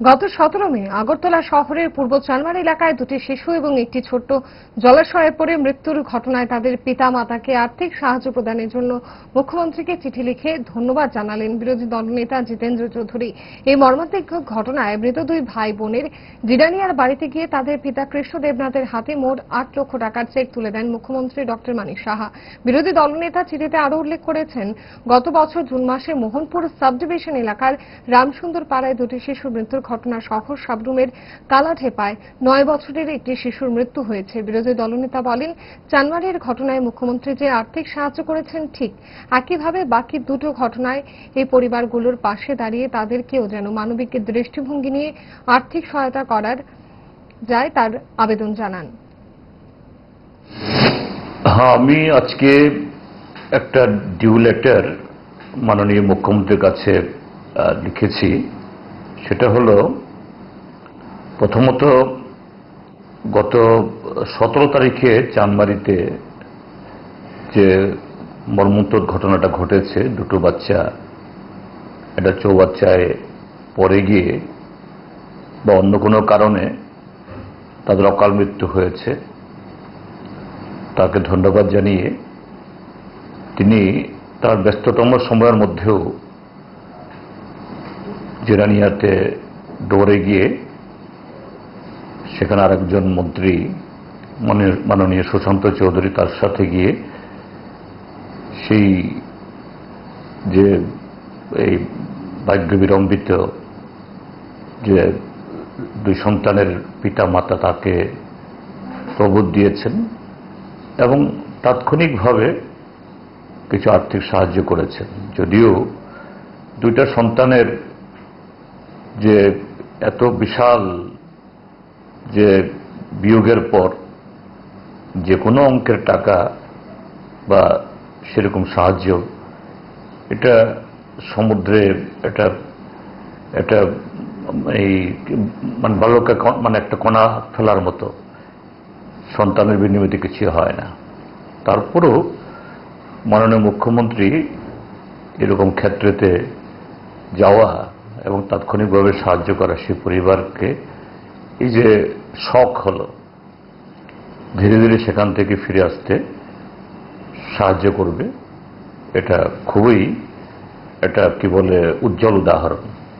গত সতেরো মে আগরতলা শহরের পূর্ব চানমার এলাকায় দুটি শিশু এবং একটি ছোট্ট জলাশয়ে পড়ে মৃত্যুর ঘটনায় তাদের পিতা মাতাকে আর্থিক সাহায্য প্রদানের জন্য মুখ্যমন্ত্রীকে চিঠি লিখে ধন্যবাদ জানালেন বিরোধী দলনেতা জিতেন্দ্র চৌধুরী। এই মর্মান্তিক ঘটনায় মৃত দুই ভাই বোনের জিডানিয়ার বাড়িতে গিয়ে তাদের পিতা কৃষ্ণ দেবনাথের হাতে মোট আট লক্ষ টাকার চেক তুলে দেন মুখ্যমন্ত্রী ডক্টর মানিক সাহা। বিরোধী দলনেতা চিঠিতে আরও উল্লেখ করেছেন, গত বছর জুন মাসে মোহনপুর সাব ডিভিশন এলাকার রামসুন্দর পাড়ায় দুটি শিশুর মৃত্যুর ঘটনা সহ সাবরুমের কালাঠেপায় নয় বছরের একটি শিশুর মৃত্যু হয়েছে। বিরোধী দলনেতা বলেন চানমারির ঘটনায় মুখ্যমন্ত্রী যে আর্থিক সাহায্য করেছেন ঠিক একইভাবে বাকি দুটো ঘটনায় এই পরিবারগুলোর পাশে দাঁড়িয়ে তাদেরকেও যেন মানবিক দৃষ্টিভঙ্গি নিয়ে আর্থিক সহায়তা করার যায় তার আবেদন জানান। হ্যাঁ আমি আজকে একটা ডিউ লেটার মাননীয় মুখ্যমন্ত্রীর কাছে লিখেছি। সেটা হলো প্রথমত গত সতেরো তারিখে চানমারিতে যে মর্মন্তর ঘটনাটা ঘটেছে, দুটো বাচ্চা, একটা চৌবাচ্চায় পড়ে গিয়ে বা অন্য কোনো কারণে তাদের অকাল মৃত্যু হয়েছে। তাকে ধন্যবাদ জানিয়ে তিনি তার ব্যস্ততম সময়ের মধ্যেও জেরানিয়াতে দৌড়ে গিয়ে সেখানে আরেকজন মন্ত্রী মাননীয়- সুশান্ত চৌধুরী তার সাথে গিয়ে সেই যে এই ভাগ্য বিড়ম্বিত যে দুই সন্তানের পিতা মাতা তাকে প্রবোধ দিয়েছেন এবং তাৎক্ষণিকভাবে কিছু আর্থিক সাহায্য করেছেন। যদিও দুইটা সন্তানের যে এত বিশাল যে বিয়োগের পর যে কোনো অঙ্কের টাকা বা সেরকম সাহায্য, এটা সমুদ্রে এটা এটা এই মানে বালকে মানে একটা কণা ফেলার মতো সন্তানের বিনিময়ে কিছু হয় না। তারপরেও মাননীয় মুখ্যমন্ত্রী এরকম ক্ষেত্রেতে যাওয়া এবং তাৎক্ষণিকভাবে সাহায্য করা সেই পরিবারকে এই যে শখ হলো, ধীরে ধীরে সেখান থেকে ফিরে আসতে সাহায্য করবে, এটা খুবই এটা কি বলে উজ্জ্বল উদাহরণ।